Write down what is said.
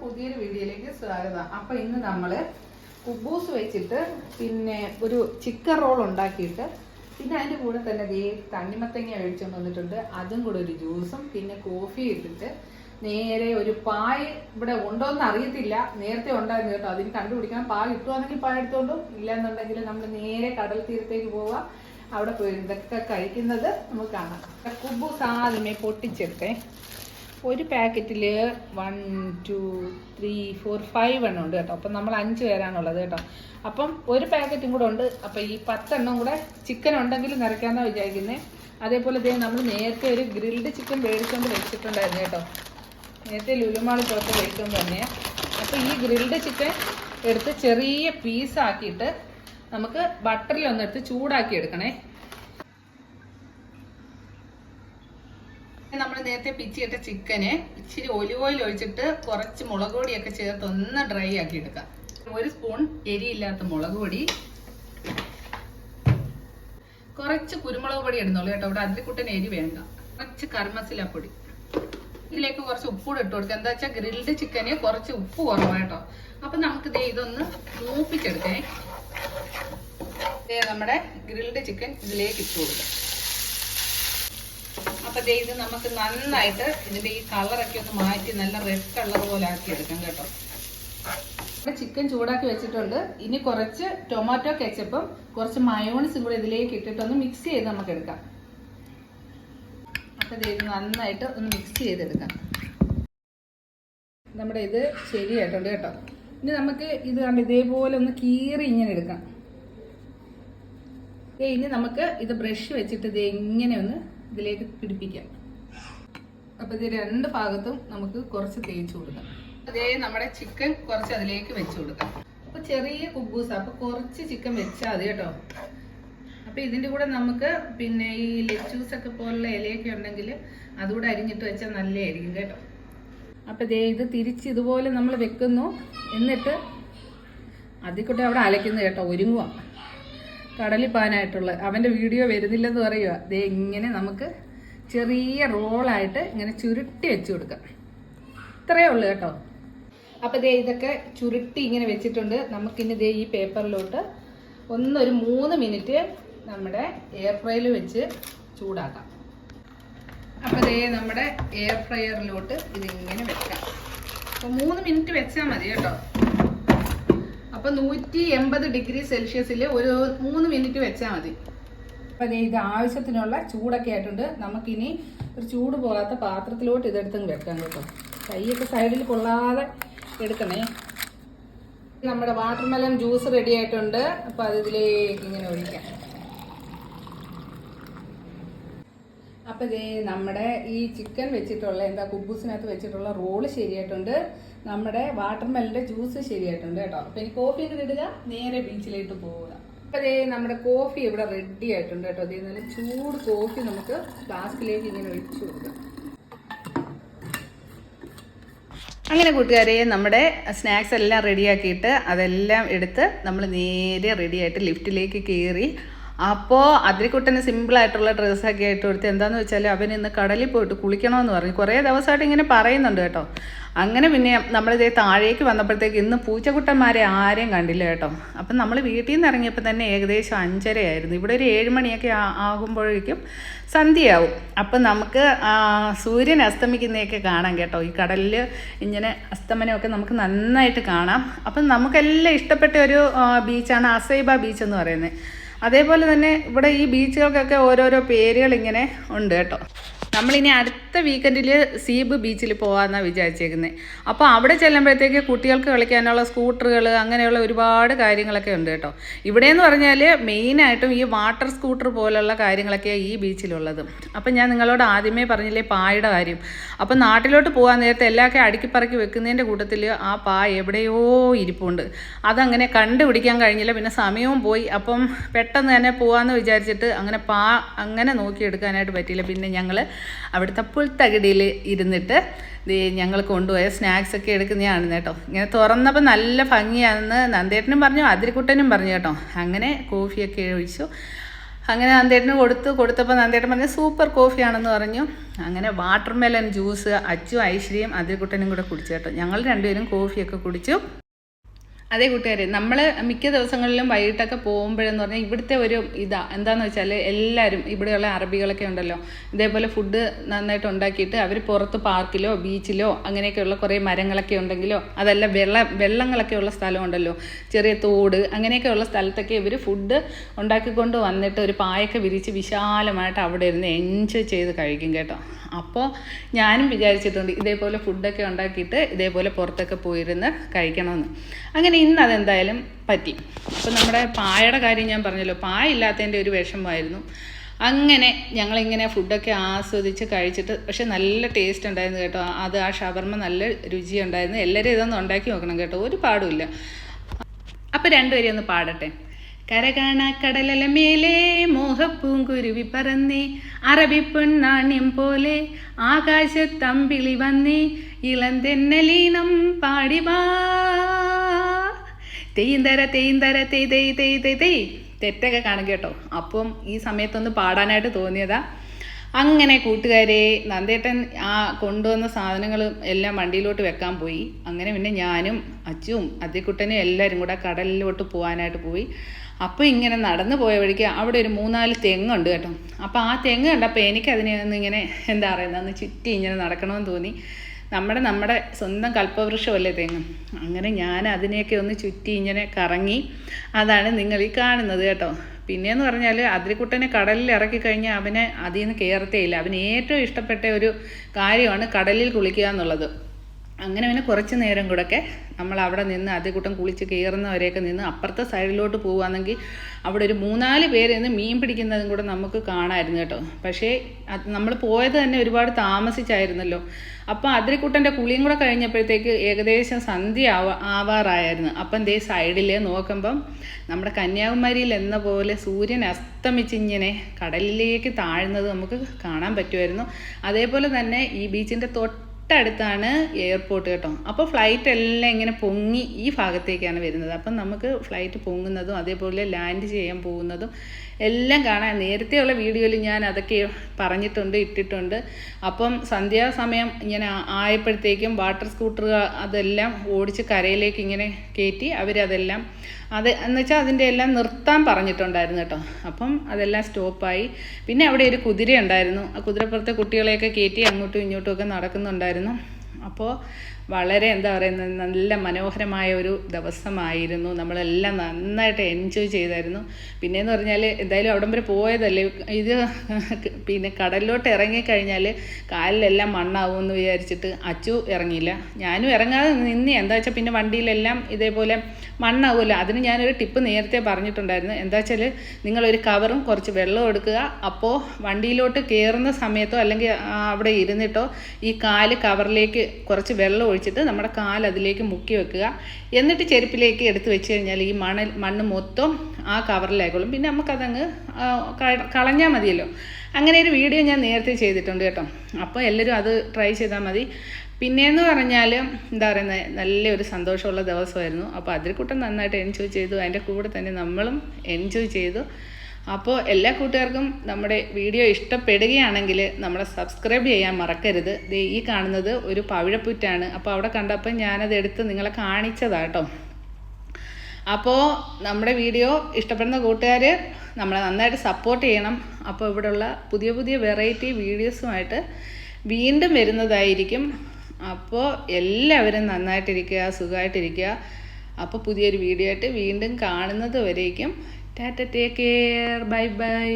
പുതിയൊരു വീഡിയോയിലേക്ക് സ്വാഗതം. അപ്പൊ ഇന്ന് നമ്മൾ കുബൂസ് വെച്ചിട്ട് പിന്നെ ഒരു ചിക്കൻ റോൾ ഉണ്ടാക്കിയിട്ട് പിന്നെ അതിന്റെ കൂടെ തന്നെ ദേ തണ്ണിമത്തങ്ങ ഒഴിച്ചുകൊണ്ട് വന്നിട്ടുണ്ട്. അതും കൂടെ ഒരു ജ്യൂസും പിന്നെ കോഫി ഇട്ടിട്ട് നേരെ ഒരു പായ ഇവിടെ ഉണ്ടോ എന്ന് അറിയത്തില്ല. നേരത്തെ ഉണ്ടായിരുന്നു കേട്ടോ. അതിന് കണ്ടുപിടിക്കാൻ പായ കിട്ടുവാണെങ്കിൽ പായ എടുത്തോണ്ടും ഇല്ലാന്നുണ്ടെങ്കിൽ നമ്മൾ നേരെ കടൽ തീരത്തേക്ക് പോവുക അവിടെ പോയി ഇതൊക്കെ കഴിക്കുന്നത് നമുക്ക് കാണാം. കുബൂസ് ആദ്യമേ പൊട്ടിച്ചെടുത്തേ. ഒരു പാക്കറ്റിൽ one two three four five എണ്ണം ഉണ്ട് കേട്ടോ. അപ്പം നമ്മൾ അഞ്ച് പേരാണുള്ളത് കേട്ടോ. അപ്പം ഒരു പാക്കറ്റും കൂടെ ഉണ്ട്. അപ്പം ഈ പത്തെണ്ണം കൂടെ ചിക്കൻ ഉണ്ടെങ്കിൽ നിറയ്ക്കാമെന്നാണ് വിചാരിക്കുന്നത് അതേപോലെ ദേ നമ്മൾ നേരത്തെ ഒരു ഗ്രിൽഡ് ചിക്കൻ മേടിച്ചുകൊണ്ട് വെച്ചിട്ടുണ്ടായിരുന്നു കേട്ടോ. നേരത്തെ ലുലുമാളി പുറത്ത് മേടിച്ചുകൊണ്ട് തന്നെ അപ്പം ഈ ഗ്രിൽഡ് ചിക്കൻ എടുത്ത് ചെറിയ പീസാക്കിയിട്ട് നമുക്ക് ബട്ടറിൽ ഒന്നെടുത്ത് ചൂടാക്കി എടുക്കണേ നമ്മൾ നേരത്തെ പിച്ചിയിട്ട ചിക്കന് ഇച്ചിരി ഒലിവ് ഓയിൽ ഒഴിച്ചിട്ട് കുറച്ച് മുളക് പൊടിയൊക്കെ ചേർത്ത് ഒന്ന് ഡ്രൈ ആക്കി എടുക്കാം. ഒരു സ്പൂൺ എരിയില്ലാത്ത മുളക് പൊടി. കുറച്ച് കുരുമുളക് പൊടി ഇടുന്നുള്ളൂ കേട്ടോ. ഇവിടെ അതിൽക്കുട്ടൻ എരി വേണ്ട. കുറച്ച് കർമ്മസില പൊടി. ഇതിലേക്ക് കുറച്ച് ഉപ്പൂടെ ഇട്ട് കൊടുക്കുക എന്താ വെച്ചാൽ ഗ്രിൽഡ് ചിക്കന് കുറച്ച് ഉപ്പ് കുറവാണ് കേട്ടോ. അപ്പൊ നമുക്ക് ദേ ഇതൊന്ന് മൂപ്പിച്ചെടുക്കേ. നമ്മുടെ ഗ്രിൽഡ് ചിക്കൻ ഇതിലേക്ക് ഇട്ട് കൊടുക്കാം. അപ്പൊ ഇത് നമുക്ക് നന്നായിട്ട് ഇതിന്റെ ഈ കളറൊക്കെ ഒന്ന് മാറ്റി നല്ല റെഡ് കളർ പോലെ ആക്കി എടുക്കാം കേട്ടോ. ചിക്കൻ ചൂടാക്കി വെച്ചിട്ടുണ്ട്. ഇനി കുറച്ച് ടൊമാറ്റോ കെച്ചപ്പും കുറച്ച് മയോണിസും കൂടെ ഇതിലേക്ക് ഇട്ടിട്ട് ഒന്ന് മിക്സ് ചെയ്ത് നമുക്ക് എടുക്കാം. അപ്പൊ ഇത് നന്നായിട്ട് ഒന്ന് മിക്സ് ചെയ്തെടുക്കാം. നമ്മുടെ ഇത് ശരിയായിട്ടുണ്ട് കേട്ടോ. ഇനി നമുക്ക് ഇത് കണ്ട് ഇതേപോലെ ഒന്ന് കീറി ഇങ്ങനെ എടുക്കാം. ഇനി നമുക്ക് ഇത് ബ്രഷ് വെച്ചിട്ട് ഇത് എങ്ങനെ ഒന്ന് ഇതിലേക്ക് പിടിപ്പിക്കാം അപ്പൊ ഇത് രണ്ട് ഭാഗത്തും നമുക്ക് കുറച്ച് തേച്ച് കൊടുക്കാം. അതേ നമ്മുടെ ചിക്കൻ കുറച്ച് അതിലേക്ക് വെച്ച് കൊടുക്കാം. അപ്പൊ ചെറിയ കുബൂസ അപ്പൊ കുറച്ച് ചിക്കൻ വെച്ചാൽ മതി കേട്ടോ. അപ്പൊ ഇതിന്റെ കൂടെ നമുക്ക് പിന്നെ ഈ ലെച്ചൂസ് ഒക്കെ പോലുള്ള ഇലയൊക്കെ ഉണ്ടെങ്കിൽ അതുകൂടെ അരിഞ്ഞിട്ട് വെച്ചാൽ നല്ലതായിരിക്കും കേട്ടോ. അപ്പൊ ദേ ഇത് തിരിച്ച് ഇതുപോലെ നമ്മൾ വെക്കുന്നു. എന്നിട്ട് അതിക്കൂട്ടെ അവിടെ അലയ്ക്കുന്നു കേട്ടോ ഒരുങ്ങുക കടലിൽ പോകാനായിട്ടുള്ള അവന്റെ വീഡിയോ വരുന്നില്ലെന്ന് പറയുക ദേ ഇങ്ങനെ നമുക്ക് ചെറിയ റോളായിട്ട് ഇങ്ങനെ ചുരുട്ടി വെച്ച് കൊടുക്കാം. ഇത്രയേ ഉള്ളൂ കേട്ടോ. അപ്പോൾ ദേ ഇതൊക്കെ ചുരുട്ടി ഇങ്ങനെ വെച്ചിട്ടുണ്ട്. നമുക്കിനി ദേ ഈ പേപ്പറിലോട്ട് ഒന്നൊരു മൂന്ന് മിനിറ്റ് നമ്മുടെ എയർ ഫ്രൈയിൽ വെച്ച് ചൂടാക്കാം. അപ്പോൾ ദേ നമ്മുടെ എയർ ഫ്രയറിലോട്ട് ഇതിങ്ങനെ വെക്കാം. അപ്പോൾ മൂന്ന് മിനിറ്റ് വെച്ചാൽ മതി കേട്ടോ. അപ്പൊ നൂറ്റി എൺപത് ഡിഗ്രി സെൽഷ്യസിൽ ഒരു മൂന്ന് മിനിറ്റ് വെച്ചാൽ മതി. അപ്പൊ ഇത് ആവശ്യത്തിനുള്ള ചൂടൊക്കെ ആയിട്ടുണ്ട്. നമുക്കിനി ഒരു ചൂട് പോകാത്ത പാത്രത്തിലോട്ട് ഇതെടുത്തും വെക്കാം കേട്ടോ. കൈയൊക്കെ സൈഡിൽ കൊള്ളാതെ എടുക്കണേ. നമ്മുടെ വാട്ടർമെലൺ ജ്യൂസ് റെഡി ആയിട്ടുണ്ട്. അപ്പൊ അതിലേക്ക് ഇങ്ങനെ ഒഴിക്കാം. അപ്പൊ ഇതേ നമ്മുടെ ഈ ചിക്കൻ വെച്ചിട്ടുള്ള എന്താ കുബൂസിനകത്ത് വെച്ചിട്ടുള്ള റോൾ ശരിയായിട്ടുണ്ട്. നമ്മുടെ വാട്ടർമെലിന്റെ ജ്യൂസ് ശരിയായിട്ടുണ്ട് കേട്ടോ. അപ്പൊ ഇനി കോഫി ഒക്കെ ഇടുക നേരെ ബീച്ചിലേക്ക് പോവുക. അപ്പൊ ഇതേ നമ്മുടെ കോഫി ഇവിടെ റെഡി ആയിട്ടുണ്ട് കേട്ടോ. അതേ നല്ല ചൂട് കോഫി നമുക്ക് ഫ്ലാസ്കിലേക്ക് ഇങ്ങനെ ഒഴിച്ചു കൊടുക്കാം. അങ്ങനെ കൂട്ടുകാരെ നമ്മുടെ സ്നാക്സ് എല്ലാം റെഡിയാക്കിയിട്ട് അതെല്ലാം എടുത്ത് നമ്മൾ നേരെ റെഡിയായിട്ട് ലിഫ്റ്റിലേക്ക് കയറി അപ്പോൾ അതിരിക്കുട്ടന് സിമ്പിളായിട്ടുള്ള ഡ്രസ്സൊക്കെ ആയിട്ട് കൊടുത്ത് എന്താണെന്ന് വെച്ചാൽ അവൻ ഇന്ന് കടലിൽ പോയിട്ട് കുളിക്കണമെന്ന് പറഞ്ഞു. കുറേ ദിവസമായിട്ട് ഇങ്ങനെ പറയുന്നുണ്ട് കേട്ടോ. അങ്ങനെ പിന്നെ നമ്മളിതേ താഴേക്ക് വന്നപ്പോഴത്തേക്ക് ഇന്ന് പൂച്ചക്കുട്ടന്മാരെ ആരെയും കണ്ടില്ല കേട്ടോ. അപ്പം നമ്മൾ വീട്ടിൽ നിന്ന് ഇറങ്ങിയപ്പോൾ തന്നെ ഏകദേശം അഞ്ചരയായിരുന്നു. ഇവിടെ ഒരു ഏഴ് മണിയൊക്കെ ആകുമ്പോഴേക്കും സന്ധ്യയാവും. അപ്പം നമുക്ക് സൂര്യൻ അസ്തമിക്കുന്നതൊക്കെ കാണാം കേട്ടോ. ഈ കടലിൽ ഇങ്ങനെ അസ്തമനമൊക്കെ നമുക്ക് നന്നായിട്ട് കാണാം. അപ്പം നമുക്കെല്ലാം ഇഷ്ടപ്പെട്ട ഒരു ബീച്ചാണ് അസൈബ ബീച്ച് എന്ന് പറയുന്നത്. അതേപോലെ തന്നെ ഇവിടെ ഈ ബീച്ചുകൾക്കൊക്കെ ഓരോരോ പേരുകൾ ഇങ്ങനെ ഉണ്ട് കേട്ടോ. നമ്മളിനി അടുത്ത വീക്കെൻഡിൽ സീബ് ബീച്ചിൽ പോകാമെന്നാണ് വിചാരിച്ചേക്കുന്നത് അപ്പോൾ അവിടെ ചെല്ലുമ്പോഴത്തേക്ക് കുട്ടികൾക്ക് കളിക്കാനുള്ള സ്കൂട്ടറുകൾ അങ്ങനെയുള്ള ഒരുപാട് കാര്യങ്ങളൊക്കെ ഉണ്ട് കേട്ടോ. ഇവിടെയെന്ന് പറഞ്ഞാൽ മെയിനായിട്ടും ഈ വാട്ടർ സ്കൂട്ടർ പോലുള്ള കാര്യങ്ങളൊക്കെയാണ് ഈ ബീച്ചിലുള്ളത് അപ്പം ഞാൻ നിങ്ങളോട് ആദ്യമേ പറഞ്ഞില്ലേ പായയുടെ കാര്യം. അപ്പം നാട്ടിലോട്ട് പോകാൻ നേരത്തെ എല്ലാമൊക്കെ അടുക്കിപ്പറക്കി വെക്കുന്നതിന്റെ കൂട്ടത്തിൽ ആ പായ എവിടെയോ ഇരിപ്പുണ്ട്. അതങ്ങനെ കണ്ടുപിടിക്കാൻ കഴിഞ്ഞില്ല. പിന്നെ സമയവും പോയി. അപ്പം പെട്ടെന്ന് തന്നെ പോകാമെന്ന് വിചാരിച്ചിട്ട് അങ്ങനെ പാ അങ്ങനെ നോക്കിയെടുക്കാനായിട്ട് പറ്റിയില്ല. പിന്നെ ഞങ്ങൾ അവിടുത്തെ പുൽത്തകിടിയിൽ ഇരുന്നിട്ട് ഞങ്ങൾ കൊണ്ടുപോയ സ്നാക്സ് ഒക്കെ എടുക്കുന്നതാണ് കേട്ടോ. ഇങ്ങനെ തുറന്നപ്പോൾ നല്ല ഭംഗിയാണെന്ന് നന്ദേട്ടനും പറഞ്ഞു അതിരിക്കുട്ടനും പറഞ്ഞു കേട്ടോ. അങ്ങനെ കോഫിയൊക്കെ ഒഴിച്ചു. അങ്ങനെ നന്ദേട്ടന് കൊടുത്തു. കൊടുത്തപ്പോൾ നന്ദേട്ടൻ പറഞ്ഞു സൂപ്പർ കോഫിയാണെന്ന് പറഞ്ഞു. അങ്ങനെ വാട്ടർമെലൻ ജ്യൂസ് അച്ചു ഐശ്വര്യം അതിരിക്കുട്ടനും കൂടെ കുടിച്ചു കേട്ടോ. ഞങ്ങൾ രണ്ടുപേരും കോഫിയൊക്കെ കുടിച്ചു. അതേ കൂട്ടുകാർ നമ്മൾ മിക്ക ദിവസങ്ങളിലും വൈകിട്ടൊക്കെ പോകുമ്പോഴെന്ന് പറഞ്ഞാൽ ഇവിടുത്തെ ഒരു ഇതാ എന്താന്ന് വെച്ചാൽ എല്ലാവരും ഇവിടെയുള്ള അറബികളൊക്കെ ഉണ്ടല്ലോ ഇതേപോലെ ഫുഡ് നന്നായിട്ട് ഉണ്ടാക്കിയിട്ട് അവർ പുറത്ത് പാർക്കിലോ ബീച്ചിലോ അങ്ങനെയൊക്കെയുള്ള കുറേ മരങ്ങളൊക്കെ ഉണ്ടെങ്കിലോ അതല്ല വെള്ള വെള്ളങ്ങളൊക്കെ ഉള്ള സ്ഥലമുണ്ടല്ലോ ചെറിയ തോട് അങ്ങനെയൊക്കെയുള്ള സ്ഥലത്തൊക്കെ ഇവർ ഫുഡ് ഉണ്ടാക്കിക്കൊണ്ട് വന്നിട്ട് ഒരു പായൊക്കെ വിരിച്ച് വിശാലമായിട്ട് അവിടെ ഇരുന്ന് എൻജോയ് ചെയ്ത് കഴിക്കും കേട്ടോ. അപ്പോൾ ഞാനും വിചാരിച്ചിട്ടുണ്ട് ഇതേപോലെ ഫുഡൊക്കെ ഉണ്ടാക്കിയിട്ട് ഇതേപോലെ പുറത്തൊക്കെ പോയിരുന്ന് കഴിക്കണമെന്ന് അങ്ങനെ ഇന്ന് അതെന്തായാലും പറ്റി. അപ്പോൾ നമ്മുടെ പായയുടെ കാര്യം ഞാൻ പറഞ്ഞല്ലോ പായ ഇല്ലാത്തതിന്റെ ഒരു വിഷമമായിരുന്നു. അങ്ങനെ ഞങ്ങളിങ്ങനെ ഫുഡൊക്കെ ആസ്വദിച്ച് കഴിച്ചിട്ട് പക്ഷെ നല്ല ടേസ്റ്റ് ഉണ്ടായിരുന്നു കേട്ടോ. അത് ആ ഷവർമ്മ നല്ല രുചി ഉണ്ടായിരുന്നു എല്ലാവരും ഇതൊന്ന് ഉണ്ടാക്കി നോക്കണം കേട്ടോ. ഒരു പാടുമില്ല അപ്പോൾ രണ്ടുപേരെയൊന്ന് പാടട്ടെ? കരകാണ കടലല മേലെ മോഹപ്പൂങ്കുരുവി പറന്നേ. അറബി പൊന്നാണ്യം പോലെ ആകാശത്തമ്പിളി വന്നേ. ഇളന്തെന്നലീനം പാടിവാ തെയ്യന്തര തെയ്യന്തര തെയ് തെയ് തെയ് തെയ് തെയ്. തെറ്റൊക്കെ കാണും കേട്ടോ. അപ്പം ഈ സമയത്തൊന്ന് പാടാനായിട്ട് തോന്നിയതാ. അങ്ങനെ കൂട്ടുകാരെ നന്ദേട്ടൻ ആ കൊണ്ടുവന്ന സാധനങ്ങൾ എല്ലാം വണ്ടിയിലോട്ട് വെക്കാൻ പോയി. അങ്ങനെ പിന്നെ ഞാനും അച്ചുവും അത്തിക്കുട്ടനും എല്ലാവരും കൂടെ കടലിലോട്ട് പോകാനായിട്ട് പോയി. അപ്പോൾ ഇങ്ങനെ നടന്നു പോയ വഴിക്ക് അവിടെ ഒരു മൂന്നാൽ തെങ്ങുണ്ട് കേട്ടോ. അപ്പോൾ ആ തെങ്ങ് കണ്ടപ്പോൾ എനിക്കതിനെ ഒന്ന് ഇങ്ങനെ എന്താ പറയുന്നത് ഒന്ന് ചുറ്റി ഇങ്ങനെ നടക്കണമെന്ന് തോന്നി. നമ്മുടെ നമ്മുടെ സ്വന്തം കൽപ്പവൃക്ഷമല്ലേ തെങ്ങ്? അങ്ങനെ ഞാൻ അതിനെയൊക്കെ ഒന്ന് ചുറ്റി ഇങ്ങനെ കറങ്ങി അതാണ് നിങ്ങൾ ഈ കാണുന്നത് കേട്ടോ. പിന്നെയെന്ന് പറഞ്ഞാൽ അതിരിക്കുട്ടനെ കടലിൽ ഇറക്കി കഴിഞ്ഞാൽ അവനെ അതിൽ നിന്ന് കയറത്തേയില്ല അവന് ഏറ്റവും ഇഷ്ടപ്പെട്ട ഒരു കാര്യമാണ് കടലിൽ കുളിക്കുക എന്നുള്ളത്. അങ്ങനെ പിന്നെ കുറച്ച് നേരം കൂടെയൊക്കെ നമ്മൾ അവിടെ നിന്ന് അതേ കൂട്ടം കുളിച്ച് കയറുന്നവരെയൊക്കെ നിന്ന് അപ്പുറത്തെ സൈഡിലോട്ട് പോവുകയാണെങ്കിൽ അവിടെ ഒരു മൂന്നാൽ പേര് നിന്ന് മീൻ പിടിക്കുന്നതും കൂടെ നമുക്ക് കാണാമായിരുന്നു കേട്ടോ. പക്ഷേ നമ്മൾ പോയത് തന്നെ ഒരുപാട് താമസിച്ചായിരുന്നല്ലോ. അപ്പോൾ അതിരിക്കുട്ടന്റെ കുളിയും കൂടെ കഴിഞ്ഞപ്പോഴത്തേക്ക് ഏകദേശം സന്ധ്യ ആവാ ആവാറായിരുന്നു. അപ്പം ദേ സൈഡിൽ നോക്കുമ്പം നമ്മുടെ കന്യാകുമാരിയിൽ എന്ന പോലെ സൂര്യൻ അസ്തമിച്ചിങ്ങനെ കടലിലേക്ക് താഴ്ന്നത് നമുക്ക് കാണാൻ പറ്റുമായിരുന്നു. അതേപോലെ തന്നെ ഈ ബീച്ചിന്റെ തൊട്ട് തൊട്ടടുത്താണ് എയർപോർട്ട് കേട്ടോ. അപ്പോൾ ഫ്ലൈറ്റ് എല്ലാം ഇങ്ങനെ പൊങ്ങി ഈ ഭാഗത്തേക്കാണ് വരുന്നത്. അപ്പം നമുക്ക് ഫ്ലൈറ്റ് പൊങ്ങുന്നതും അതേപോലെ ലാൻഡ് ചെയ്യാൻ പോകുന്നതും എല്ലാം കാണാൻ നേരത്തെയുള്ള വീഡിയോയിൽ ഞാൻ അതൊക്കെ പറഞ്ഞിട്ടുണ്ട് ഇട്ടിട്ടുണ്ട്. അപ്പം സന്ധ്യാസമയം ഇങ്ങനെ ആയപ്പോഴത്തേക്കും വാട്ടർ സ്കൂട്ടർ അതെല്ലാം ഓടിച്ച് കരയിലേക്ക് ഇങ്ങനെ കയറ്റി അവരതെല്ലാം അത് എന്ന് വെച്ചാൽ അതിന്റെ എല്ലാം നിർത്താൻ പറഞ്ഞിട്ടുണ്ടായിരുന്നു കേട്ടോ. അപ്പം അതെല്ലാം സ്റ്റോപ്പായി. പിന്നെ അവിടെ ഒരു കുതിര ഉണ്ടായിരുന്നു ആ കുതിരപ്പുറത്തെ കുട്ടികളെയൊക്കെ കയറ്റി അങ്ങോട്ടും ഇങ്ങോട്ടും ഒക്കെ നടക്കുന്നുണ്ടായിരുന്നു. അപ്പോൾ വളരെ എന്താ പറയുന്നത് നല്ല മനോഹരമായ ഒരു ദിവസമായിരുന്നു. നമ്മളെല്ലാം നന്നായിട്ട് എൻജോയ് ചെയ്തായിരുന്നു. പിന്നെയെന്ന് പറഞ്ഞാൽ എന്തായാലും അവിടം വരെ പോയതല്ലേ? ഇത് പിന്നെ കടലിലോട്ട് ഇറങ്ങിക്കഴിഞ്ഞാൽ കാലിലെല്ലാം മണ്ണാവും എന്ന് വിചാരിച്ചിട്ട് അച്ചു ഇറങ്ങിയില്ല. ഞാനും ഇറങ്ങാതെ നിന്നി എന്താ വെച്ചാൽ പിന്നെ വണ്ടിയിലെല്ലാം ഇതേപോലെ മണ്ണാവുമല്ലോ. അതിന് ഞാനൊരു ടിപ്പ് നേരത്തെ പറഞ്ഞിട്ടുണ്ടായിരുന്നു. എന്താ വെച്ചാൽ നിങ്ങളൊരു കവറും കുറച്ച് വെള്ളവും എടുക്കുക. അപ്പോൾ വണ്ടിയിലോട്ട് കയറുന്ന സമയത്തോ അല്ലെങ്കിൽ അവിടെ ഇരുന്നിട്ടോ ഈ കാൽ കവറിലേക്ക് കുറച്ച് വെള്ളം ഒഴിച്ചിട്ട് നമ്മുടെ കാൽ അതിലേക്ക് മുക്കി വെക്കുക. എന്നിട്ട് ചെരുപ്പിലേക്ക് എടുത്ത് വെച്ച് കഴിഞ്ഞാൽ ഈ മണൽ മണ്ണ് മൊത്തം ആ കവറിലായിക്കോളും. പിന്നെ നമുക്കതങ്ങ് കളഞ്ഞാൽ മതിയല്ലോ. അങ്ങനെ ഒരു വീഡിയോ ഞാൻ നേരത്തെ ചെയ്തിട്ടുണ്ട് കേട്ടോ. അപ്പോൾ എല്ലാവരും അത് ട്രൈ ചെയ്താൽ മതി. പിന്നെയെന്ന് പറഞ്ഞാൽ എന്താ പറയുന്നത് നല്ലൊരു സന്തോഷമുള്ള ദിവസമായിരുന്നു. അപ്പോൾ അതിൽക്കൂട്ടം നന്നായിട്ട് എൻജോയ് ചെയ്തു. അതിന്റെ കൂടെ തന്നെ നമ്മളും എൻജോയ് ചെയ്തു. അപ്പോൾ എല്ലാ കൂട്ടുകാർക്കും നമ്മുടെ വീഡിയോ ഇഷ്ടപ്പെടുകയാണെങ്കിൽ നമ്മളെ സബ്സ്ക്രൈബ് ചെയ്യാൻ മറക്കരുത്. ദേ ഈ കാണുന്നത് ഒരു പവിഴപ്പുറ്റാണ്. അപ്പോൾ അവിടെ കണ്ടപ്പോൾ ഞാനത് എടുത്ത് നിങ്ങളെ കാണിച്ചതാട്ടോ അപ്പോൾ നമ്മുടെ വീഡിയോ ഇഷ്ടപ്പെടുന്ന കൂട്ടുകാർ നമ്മളെ നന്നായിട്ട് സപ്പോർട്ട് ചെയ്യണം. അപ്പോൾ ഇവിടെയുള്ള പുതിയ പുതിയ വെറൈറ്റി വീഡിയോസുമായിട്ട് വീണ്ടും വരുന്നതായിരിക്കും. അപ്പോൾ എല്ലാവരും നന്നായിട്ടിരിക്കുക സുഖമായിട്ടിരിക്കുക. അപ്പോൾ പുതിയൊരു വീഡിയോ ആയിട്ട് വീണ്ടും കാണുന്നത് വരേക്കും. tata take care bye bye